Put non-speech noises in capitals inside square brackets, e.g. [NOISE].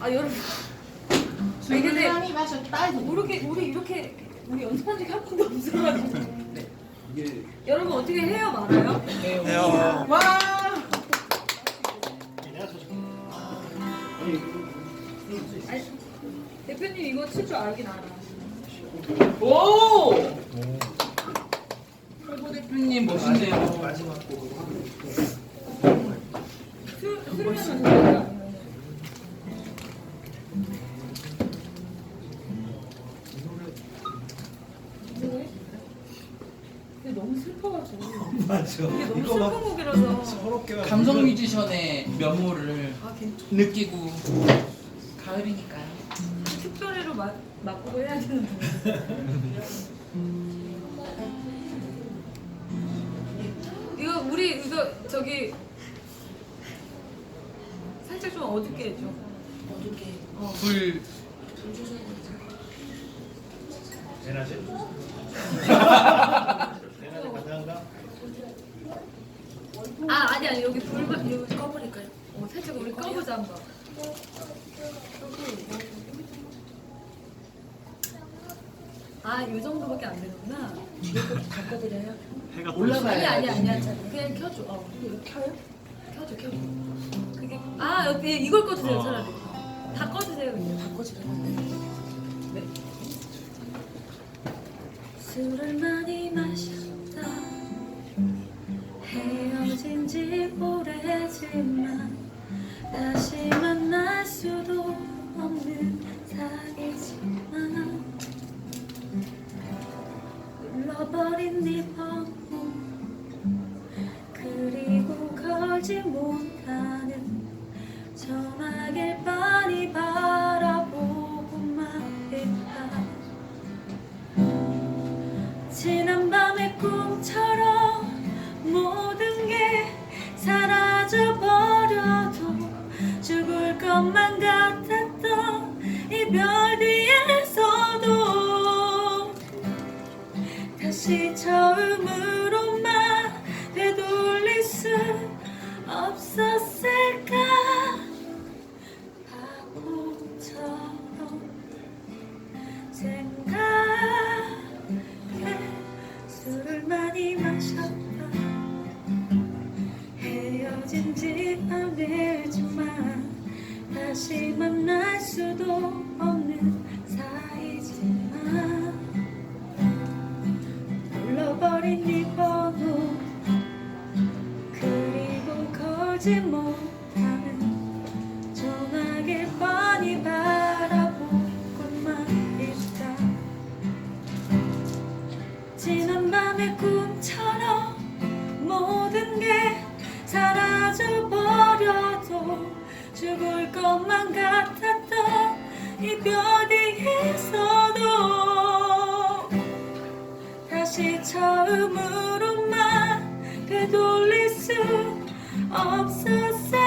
아 여러분 술을 근데- 많이 마셨다. 이렇게 우리 이렇게 우리 연습한 적이 한 번도 없어가지고 이게 여러분 어떻게 해요 말아요? 해요. 와. 아니 대표님 이거 칠 줄 알긴 알아. 오. 홍보 대표님 멋있네요. 마지막 너무 슬퍼가지고 [LAUGHS] 맞아. 이게 너무 이거 막 슬픈 곡이라서 [LAUGHS] 서럽게 막 감성 뮤지션의 면모를 아 괜찮. 느끼고 가을이니까요. 특별히로 막 막고 해야 되는데. [LAUGHS] 이거 우리 이거 저기 살짝 좀 어둡게 해줘. 어둡게 어. 불불 조져야 되지. 대낮에. 대낮에 가능한가? 아 아니 여기 불만 여기 꺼버릴까요? 어, 살짝 우리 꺼보자 한번. 아, 요 정도밖에 안 되는구나. 바꿔드려요? 해가 아니, 올라가야 아니, 아니, 아니. 그냥 켜줘. 어, 켜요? 켜줘, 켜줘. 그게, 아, 여기 이걸 꺼주세요, 어. 차라리. 다 꺼주세요, 그냥. 바꿔주려는데. 네. 술을 많이 마셨다. 헤어진 지 오래지만 다시 만날 수도 없는 사이지만 눌러버린 네 번호 그리고 걸지 못하는 전화길 뻔히 바라보고만 있다. 지난 밤의 꿈처럼 다시 처음으로만 되돌릴 수 없었을까? 바보처럼 생각해. 술을 많이 마셨다. 헤어진 지 오래지만 다시 만날 수도 없는 사이지 못하는 전화길 뻔히 바라보고만 있다. 지난 밤의 꿈처럼 모든 게 사라져버려도 죽을 것만 같았던 이별 뒤에서도 다시 처음으로만 되돌릴 수 없었을까